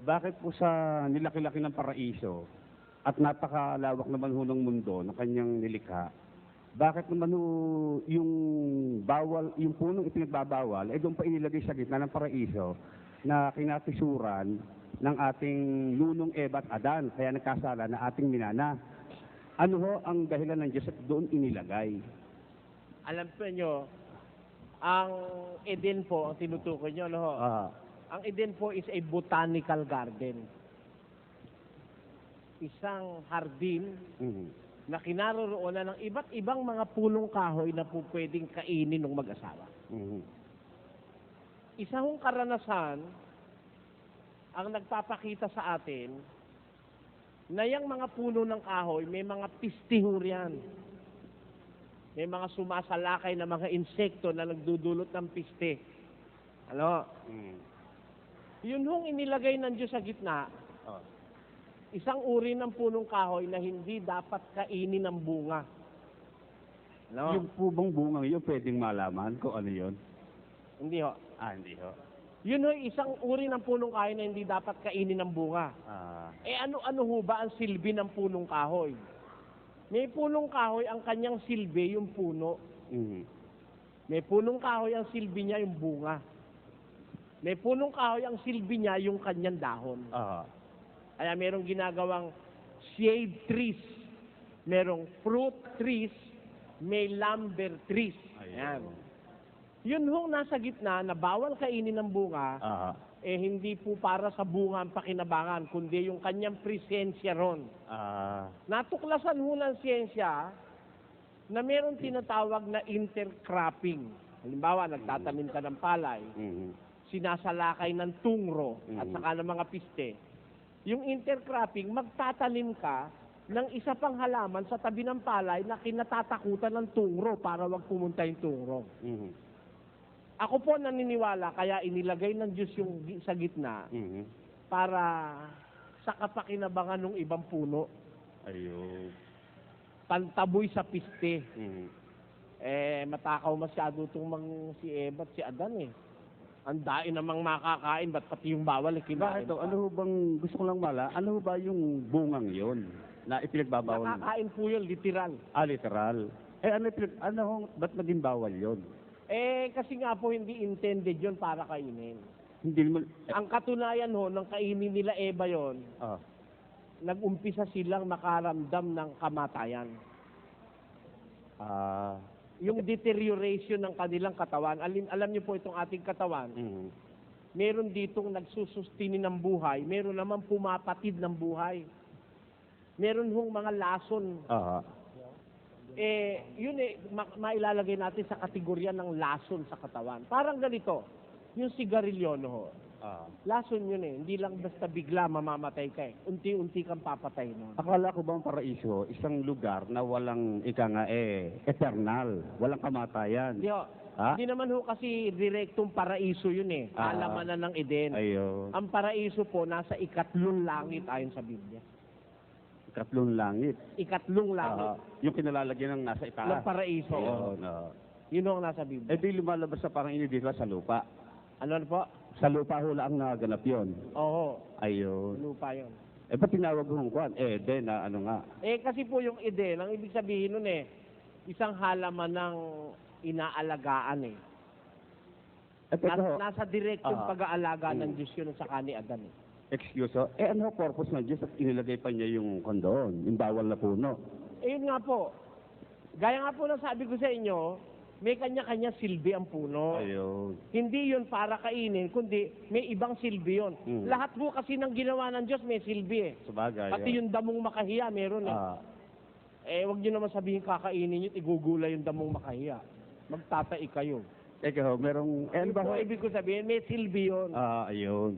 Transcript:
bakit po sa nilaki-laki ng paraiso at napakalawak naman ho ng mundo ng kanyang nilikha, bakit naman ho yung bawal, yung punong ipinagbabawal, ay doon pa inilagay sa gitna ng paraiso na kinatisuran ng ating lunong Eva at Adan, kaya nagkasala na ating minana. Ano ho ang dahilan ng Diyos at doon inilagay? Alam po nyo, ang Eden po, ang tinutukoy nyo, no? ho? Ah, Ang Eden po is a botanical garden. Isang hardin mhm. na kinaroroonan ng iba't ibang mga punong kahoy na po pwedeng kainin ng mag-asawa. Mhm. Isa hong karanasan ang nagpapakita sa atin na yung mga puno ng kahoy, may mga pistihur yan. May mga sumasalakay na mga insekto na nagdudulot ng piste. Ano? Mhm. Yun hong inilagay ng Diyos sa gitna, Ah. isang uri ng punong kahoy na hindi dapat kainin ng bunga. Ano? Yung po bang bungang yun, pwedeng malaman kung ano yun? Hindi ho. Ah, hindi ho. Yun ho, isang uri ng punong kahoy na hindi dapat kainin ng bunga. Ah, Eh ano-ano ho ba ang silbi ng punong kahoy? May punong kahoy, ang kanyang silbi yung puno. mhm. May punong kahoy, ang silbi niya yung bunga. May punong kahoy, ang silbi niya yung kanyang dahon. Ah, Kaya merong ginagawang shade trees. Merong fruit trees. May lumber trees. Ayan. Yun hong nasa gitna na bawal kainin ng bunga, ah, eh hindi po para sa bunga ang pakinabangan, kundi yung kanyang presensya ron. ah, Natuklasan ho ng siyensya na meron tinatawag na intercropping. Halimbawa, nagtatanim ka ng palay, mhm. Sinasalakay ng tungro at Mhm. saka ng mga piste. Yung intercropping, magtatanim ka ng isa pang halaman sa tabi ng palay na kinatatakutan ng tungro para wag pumunta yung tungro. mhm. Ako po naniniwala, kaya inilagay ng Diyos yung sa gitna Mhm. para sa kapakinabangan ng ibang puno, Ayun. pantaboy sa piste. Mhm. Eh, matakaw masyado itong mang si Eva at si Adan eh. Ang dain namang makakain, ba't pati yung bawal eh, kinain Bakit to? pa? Ano ho bang, gusto ko lang mala, ano ho ba yung bungang yon na ipinagbabawal? Nakakain po yun, literal. Ah, literal. Eh, ano, ipinag, ano ho, ba't naging bawal yon? Eh, kasi nga po hindi intended yun para kainin. Hindi mo, eh, Ang katunayan ho, ng kainin nila Eva yon, ah, nag-umpisa silang makaramdam ng kamatayan. ah, Yung deterioration ng kanilang katawan, alim, alam niyo po itong ating katawan, mhm. meron ditong nagsusustini ng buhay, meron naman pumapatid ng buhay. Meron hong mga lason. ah, Eh, yun eh, ma- mailalagay natin sa kategorya ng lason sa katawan. Parang ganito, yung sigarilyo, no ho. Ah. Lason yun eh, hindi lang basta bigla mamamatay ka eh. Unti-unti kang papatay nun. Akala ko bang paraiso, isang lugar na walang, ika nga eh, eternal, walang kamatayan. Hindi ho, Ha? hindi naman ho kasi direktong paraiso yun eh. Ah. Alamanan ng Eden. Ayun. Ang paraiso po, nasa ikatlong langit ayon sa Biblia. Katlong langit. Ikatlong langit Ah, yung kinalalagyan ng nasa ng itaas. paraiso. Ayun, ah. Yun ho ang nasa Biblia. Eh di lumalabas sa parang dito sa lupa. Ano na po? Sa lupa ho lang naganap yon. Oo, Ayun. lupa yun. Eh ba't tinawag hong kwan? Eh, de na ano nga. Eh kasi po yung Eden, ang ibig sabihin nun eh, isang halaman ng inaalagaan eh. Eh, Nas, ho, nasa direktong Ah. pag-aalaga ng Mm. Diyos yun sa kani Adan eh. excuse ho. Eh ano ho purpose ng Diyos at inilagay pa niya yung kondoon, yung bawal na puno? Eh yun nga po, gaya nga po ng sabi ko sa inyo, may kanya-kanya silbi ang puno. Ayun. Hindi yun para kainin, kundi may ibang silbi yun. Mm. Lahat po kasi ng ginawa ng Diyos may silbi eh. Sabagay. Pati yung damong makahiya meron eh. Ah, Eh, wag niyo naman sabihin kakainin yun, igugulay yung damong makahiya. Magtatai kayo. ho, merong, eh ano ba ibig ko sabihin, may silbi yun. Ah, ayun.